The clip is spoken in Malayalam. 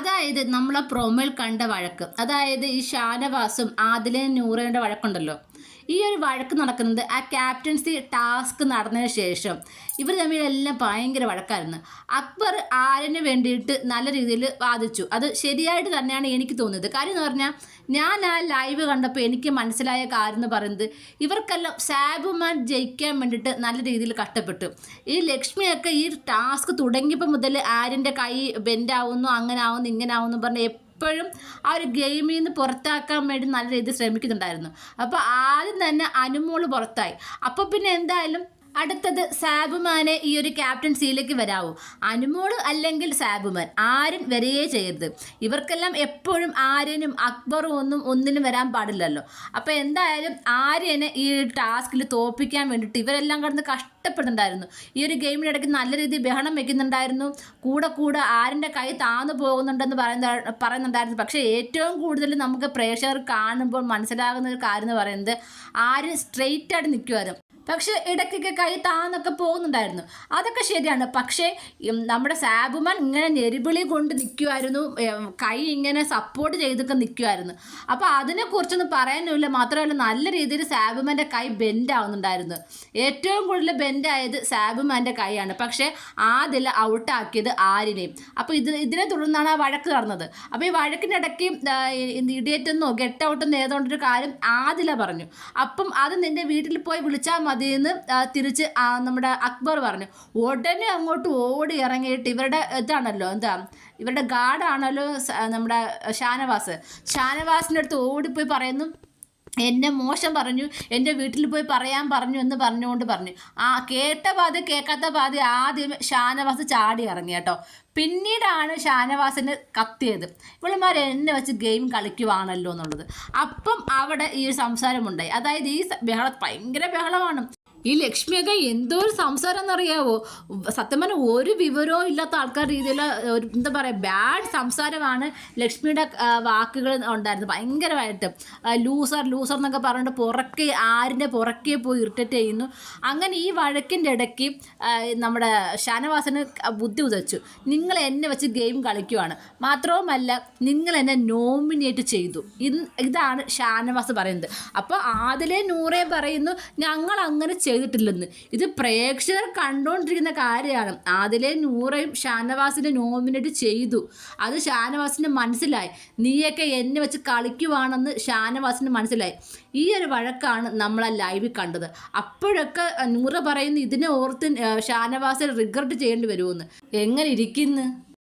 അതായത് നമ്മളെ പ്രൊമോയിൽ കണ്ട വഴക്ക്. അതായത് ഈ ഷാനവാസും ആദിലെ നൂറയുടെ വഴക്കുണ്ടല്ലോ. ഈ ഒരു വഴക്ക് നടക്കുന്നത് ആ ക്യാപ്റ്റൻസി ടാസ്ക് നടന്നതിന് ശേഷം. ഇവർ തമ്മിലെല്ലാം ഭയങ്കര വഴക്കായിരുന്നു. അക്ബർ ആരിന് വേണ്ടിയിട്ട് നല്ല രീതിയിൽ വാദിച്ചു. അത് ശരിയായിട്ട് തന്നെയാണ് എനിക്ക് തോന്നിയത്. കാര്യം എന്ന് പറഞ്ഞാൽ ഞാൻ ആ ലൈവ് കണ്ടപ്പോൾ എനിക്ക് മനസ്സിലായ കാര്യം എന്ന് പറയുന്നത് ഇവർക്കെല്ലാം സാബുമാൻ ജയിക്കാൻ വേണ്ടിയിട്ട് നല്ല രീതിയിൽ കഷ്ടപ്പെട്ടു. ഈ ലക്ഷ്മിയൊക്കെ ഈ ടാസ്ക് തുടങ്ങിയപ്പോൾ മുതൽ ആര്യന്റെ കൈ ബെൻഡാവുന്നു അങ്ങനെ ആവുന്നു ഇങ്ങനെ ആവുന്നു പറഞ്ഞ് എപ്പോഴും ആ ഒരു ഗെയിമിൽ നിന്ന് പുറത്താക്കാൻ വേണ്ടി നല്ല രീതിയിൽ ശ്രമിക്കുന്നുണ്ടായിരുന്നു. അപ്പോൾ ആദ്യം തന്നെ അനുമോൾ പുറത്തായി. അപ്പോൾ പിന്നെ എന്തായാലും അടുത്തത് സാബുമാനെ ഈ ഒരു ക്യാപ്റ്റൻസിയിലേക്ക് വരാവൂ. അനുമോൾ അല്ലെങ്കിൽ സാബുമാൻ. ആരും വരികയേ ചെയ്യരുത്. ഇവർക്കെല്ലാം എപ്പോഴും ആര്യനും അക്ബറും ഒന്നും ഒന്നിനും വരാൻ പാടില്ലല്ലോ. അപ്പോൾ എന്തായാലും ആര്യനെ ഈ ടാസ്കിൽ തോൽപ്പിക്കാൻ വേണ്ടിയിട്ട് ഇവരെല്ലാം കിടന്ന് കഷ്ടപ്പെടുന്നുണ്ടായിരുന്നു. ഈ ഒരു ഗെയിമിനിടയ്ക്ക് നല്ല രീതിയിൽ ബഹളം വെക്കുന്നുണ്ടായിരുന്നു. കൂടെ കൂടെ ആരിന്റെ കൈ താന്നു പോകുന്നുണ്ടെന്ന് പറയുന്ന പറയുന്നുണ്ടായിരുന്നു. പക്ഷേ ഏറ്റവും കൂടുതൽ നമുക്ക് പ്രേക്ഷകർ കാണുമ്പോൾ മനസ്സിലാകുന്ന ഒരു കാര്യം എന്ന് പറയുന്നത് ആര്യൻ സ്ട്രെയിറ്റ് ആയിട്ട് നിൽക്കുമായിരുന്നു പക്ഷെ ഇടയ്ക്കൊക്കെ കൈ താന്നൊക്കെ പോകുന്നുണ്ടായിരുന്നു. അതൊക്കെ ശരിയാണ്. പക്ഷേ നമ്മുടെ സാബുമൻ ഇങ്ങനെ ഞെരിവിളി കൊണ്ട് നിൽക്കുമായിരുന്നു കൈ ഇങ്ങനെ സപ്പോർട്ട് ചെയ്തൊക്കെ നിൽക്കുമായിരുന്നു അപ്പോൾ അതിനെക്കുറിച്ചൊന്നും പറയാനുമില്ല. മാത്രമല്ല നല്ല രീതിയിൽ സാബുമാന്റെ കൈ ബെൻഡ് ആവുന്നുണ്ടായിരുന്നു. ഏറ്റവും കൂടുതൽ ബെൻഡായത് സാബുമാന്റെ കൈയാണ്. പക്ഷേ ആദിൽ ഔട്ടാക്കിയത് ആരിനെയും അപ്പോൾ ഇത് ഇതിനെ തുടർന്നാണ് ആ വഴക്ക് നടന്നത്. അപ്പോൾ ഈ വഴക്കിനിടയ്ക്ക് ഇടിയേറ്റെന്നോ ഗെറ്റ് ഔട്ടെന്നോ ഏതോണ്ടൊരു കാര്യം ആദില പറഞ്ഞു. അപ്പം അത് നിന്റെ വീട്ടിൽ പോയി വിളിച്ചാൽ മതി എന്ന് തിരിച്ച് നമ്മുടെ അക്ബർ പറഞ്ഞു ഉടനെ അങ്ങോട്ട് ഓടി ഇറങ്ങിയിട്ട് ഇവരുടെ ഇതാണല്ലോ എന്താ ഇവരുടെ ഗാർഡാണല്ലോ നമ്മുടെ ഷാനവാസ്. ഷാനവാസിന്റെ അടുത്ത് ഓടിപ്പോയി പറയുന്നു എന്നെ മോശം പറഞ്ഞു എന്റെ വീട്ടിൽ പോയി പറയാൻ പറഞ്ഞു എന്ന് പറഞ്ഞുകൊണ്ട് പറഞ്ഞു. ആ കേട്ട പാതി കേൾക്കാത്ത പാതി ആദ്യം ഷാനവാസ് ചാടി ഇറങ്ങി കേട്ടോ. പിന്നീടാണ് ഷാനവാസിന് കത്തിയത്. ഇവളുമാർ എന്നെ വെച്ച് ഗെയിം കളിക്കുവാണല്ലോ എന്നുള്ളത്. അപ്പം അവിടെ ഈ സംസാരമുണ്ടായി. അതായത് ഈ ബഹള ഭയങ്കര ബഹളമാണ്. ഈ ലക്ഷ്മിയൊക്കെ എന്തോ ഒരു സംസാരം എന്നറിയാവോ? സത്യം പറഞ്ഞാൽ ഒരു വിവരവും ഇല്ലാത്ത ആൾക്കാർ രീതിയിലുള്ള ഒരു എന്താ പറയുക ബാഡ് സംസാരമാണ് ലക്ഷ്മിയുടെ വാക്കുകൾ ഉണ്ടായിരുന്നത്. ഭയങ്കരമായിട്ട്. ലൂസർ ലൂസർ എന്നൊക്കെ പറഞ്ഞിട്ട് പുറക്കെ ആരിന്റെ പുറക്കെ പോയി ഇറിറ്റേറ്റ് ചെയ്യുന്നു. അങ്ങനെ ഈ വഴക്കിന്റെ ഇടയ്ക്ക് നമ്മുടെ ഷാനവാസന് ബുദ്ധി ഉദച്ചു. നിങ്ങൾ എന്നെ വെച്ച് ഗെയിം കളിക്കുവാണ്. മാത്രവുമല്ല നിങ്ങൾ എന്നെ നോമിനേറ്റ് ചെയ്തു. ഇതാണ് ഷാനവാസ് പറയുന്നത്. അപ്പോൾ ആദിലെ നൂറേ പറയുന്നു ഞങ്ങൾ അങ്ങനെ ചെയ്തിട്ടില്ലെന്ന്. ഇത് പ്രേക്ഷകർ കണ്ടുകൊണ്ടിരിക്കുന്ന കാര്യമാണ്. ആദിലെ നൂറയും ഷാനവാസിനെ നോമിനേറ്റ് ചെയ്തു. അത് ഷാനവാസിന് മനസ്സിലായി. നീയൊക്കെ എന്നെ വെച്ച് കളിക്കുവാണെന്ന് ഷാനവാസിന് മനസ്സിലായി. ഈ ഒരു വഴക്കാണ് നമ്മൾ ആ ലൈവിൽ കണ്ടത്. അപ്പോഴൊക്കെ നൂറ പറയുന്നു ഇതിനെ ഓർത്ത് ഷാനവാസിനെ റിഗ്രറ്റ് ചെയ്യേണ്ടി വരുമെന്ന്. എങ്ങനെ ഇരിക്കുന്നു?